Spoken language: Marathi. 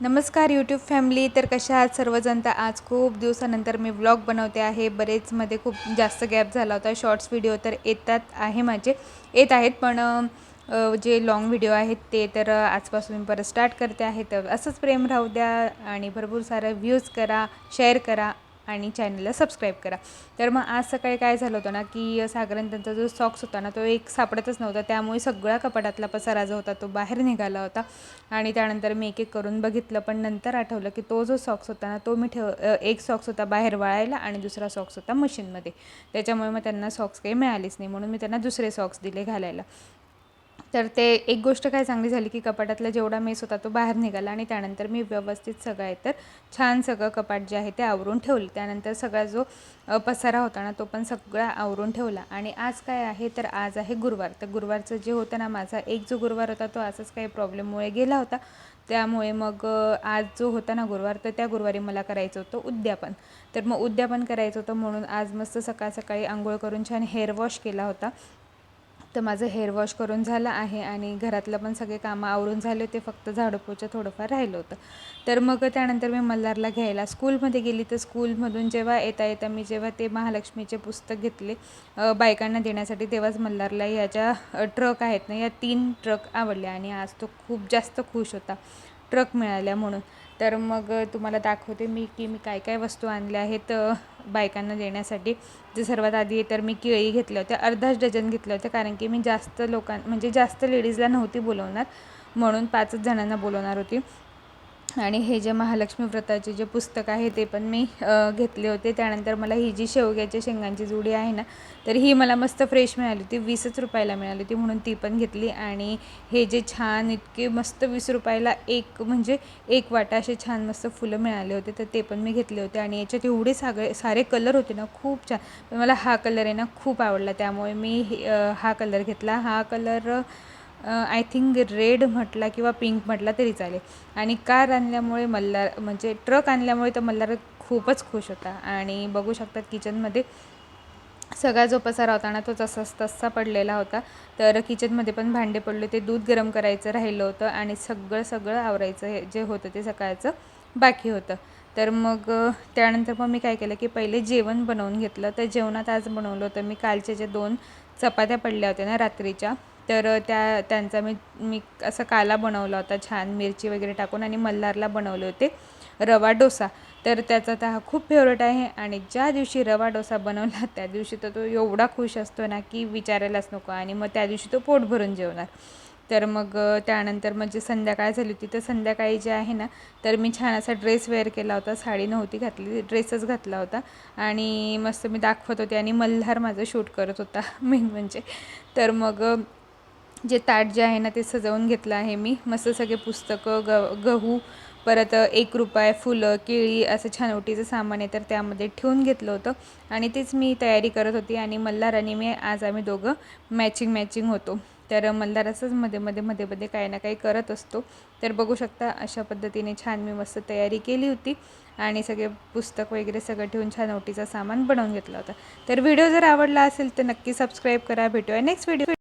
नमस्कार यूट्यूब फॅमिली तर कशा आहात सर्वजण? तर आज खूप दिवसानंतर मी व्लॉग बनवते आहे. बरेचमध्ये खूप जास्त गॅप झाला होता. शॉर्ट्स व्हिडिओ तर येतात आहे माझे. येत आहेत पण जे लाँग व्हिडिओ आहेत ते तर आजपासून मी परत स्टार्ट करते आहे. तर असंच प्रेम राहू द्या आणि भरपूर सारं व्ह्यूज करा शेअर करा. आणि चॅनलला सबस्क्राईब करा. तर मग आज सकाळी काय झालं होतं ना की सागरन त्यांचा जो सॉक्स होता ना तो एक सापडतच नव्हता. त्यामुळे सगळा कपाटातला पसारा जो होता तो बाहेर निघाला होता. आणि त्यानंतर मी एक एक करून बघितलं पण नंतर आठवलं की तो जो सॉक्स होता ना तो मी ठेव एक सॉक्स होता बाहेर वाळायला आणि दुसरा सॉक्स होता मशीनमध्ये त्याच्यामुळे मग त्यांना सॉक्स काही मिळालेच नाही म्हणून मी त्यांना दुसरे सॉक्स दिले घालायला. तर ते एक गोष्ट काय चांगली झाली की कपाटातला जेवढा मेस होता तो बाहेर निघाला आणि त्यानंतर मी व्यवस्थित सगळं आहे. तर छान सगळं कपाट जे आहे ते आवरून ठेवलं. त्यानंतर सगळा जो पसारा होता ना तो पण सगळा आवरून ठेवला. आणि आज काय आहे तर आज आहे गुरुवार. तर गुरुवारचं जे होतं ना माझा एक जो गुरुवार होता तो असंच काही प्रॉब्लेममुळे गेला होता. त्यामुळे मग आज जो होता ना गुरुवार तर त्या गुरुवारी मला करायचं होतं उद्यापन. तर मग उद्यापन करायचं होतं म्हणून आज मस्त सकाळ सकाळी आंघोळ करून छान हेअर वॉश केला होता. तर माझं हेअर वॉश करून झालं आहे आणि घरातलं पण सगळे कामं आवरून झाले होते फक्त झाडूपोचं थोडंफार राहिलं होतं. तर मग त्यानंतर मी मल्हारला घ्यायला स्कूलमध्ये गेली तर स्कूलमधून जेव्हा येता येता मी जेव्हा ते महालक्ष्मीचे पुस्तक घेतले बायकांना देण्यासाठी तेव्हाच मल्हारला ह्या ट्रक आहेत ना या तीन ट्रक आवडल्या आणि आज तो खूप जास्त खुश होता. ट्रक मिळाल्या म्हणून. तर मग तुम्हाला दाखवते मी की मी काय काय वस्तू आणल्या आहेत बायकांना देण्यासाठी. जे सर्वात आधी तर मी केळी घेतल्या होत्या अर्धाच डझन घेतल्या होत्या कारण की मी जास्त लोकां म्हणजे जास्त लेडीजला नव्हती बोलवणार म्हणून पाचच जणांना बोलवणार होती. आणि हे जे महालक्ष्मी व्रताचे जे पुस्तक आहे ते पण मी घेतले होते. त्यानंतर मला ही जी शेवग्याच्या शेंगांची जुडी आहे ना तर ही मला मस्त फ्रेश मिळाली होती. वीसच रुपयाला मिळाली होती म्हणून ती पण घेतली. आणि हे जे छान इतके मस्त वीस रुपयाला एक म्हणजे एक वाटा असे छान मस्त फुलं मिळाले होते तर ते पण मी घेतले होते. आणि याच्यात एवढे सगळे सारे कलर होते ना खूप छान. पण मला हा कलर आहे ना खूप आवडला. त्यामुळे मी हे- हा कलर घेतला. हा कलर आय थिंक रेड म्हटला किंवा पिंक म्हटला तरी चालेल. आणि कार आणल्यामुळे मल्हार म्हणजे ट्रक आणल्यामुळे तर मल्हार खूपच खुश होता. आणि बघू शकतात किचनमध्ये सगळा जो पसारा होता ना तो तसाच तसा पडलेला होता. तर किचनमध्ये पण भांडे पडले ते दूध गरम करायचं राहिलं होतं आणि सगळं सगळं आवरायचं हे जे होतं ते सकाळचं बाकी होतं. तर मग त्यानंतर मग मी काय केलं की पहिले जेवण बनवून घेतलं. तर जेवणात आज बनवलं होतं मी कालचे जे दोन चपात्या पडल्या होत्या ना रात्रीच्या तर त्या त्यांचा मी मी असं काला बनवला होता छान मिरची वगैरे टाकून आणि मल्हारला बनवले होते रवा डोसा. तर त्याचा तर हा खूप फेवरेट आहे आणि ज्या दिवशी रवा डोसा बनवला त्या दिवशी तर तो एवढा खुश असतो ना की विचारायलाच नको आणि मग त्या दिवशी तो पोट भरून जेवणार. तर मग त्यानंतर म्हणजे संध्याकाळ झाली होती तर संध्याकाळी जे आहे ना तर मी छान असा ड्रेस वेअर केला होता साडी नव्हती घातली ड्रेसच घातला होता आणि मस्त मी दाखवत होते आणि मल्हार माझं शूट करत होता मेन म्हणजे. तर मग जे ताट जे आहे ना ते सजवून घेतलं आहे मी. मस्त सगळे पुस्तकं ग गहू परत एक रुपये फुलं केळी असं छानोटीचं सामान आहे तर त्यामध्ये ठेवून घेतलं होतं. आणि तीच मी तयारी करत होती आणि मल्हार आणि मी आज आम्ही दोघं मॅचिंग मॅचिंग होतो. तर मल्हार असंच मध्ये मध्ये मध्ये मध्ये काही ना काही करत असतो. तर बघू शकता अशा पद्धतीने छान मी मस्त तयारी केली होती आणि सगळे पुस्तक वगैरे सगळं ठेवून छान ओटीचं सामान बनवून घेतलं होतं. तर व्हिडिओ जर आवडला असेल तर नक्की सबस्क्राईब करा. भेटूया नेक्स्ट व्हिडिओ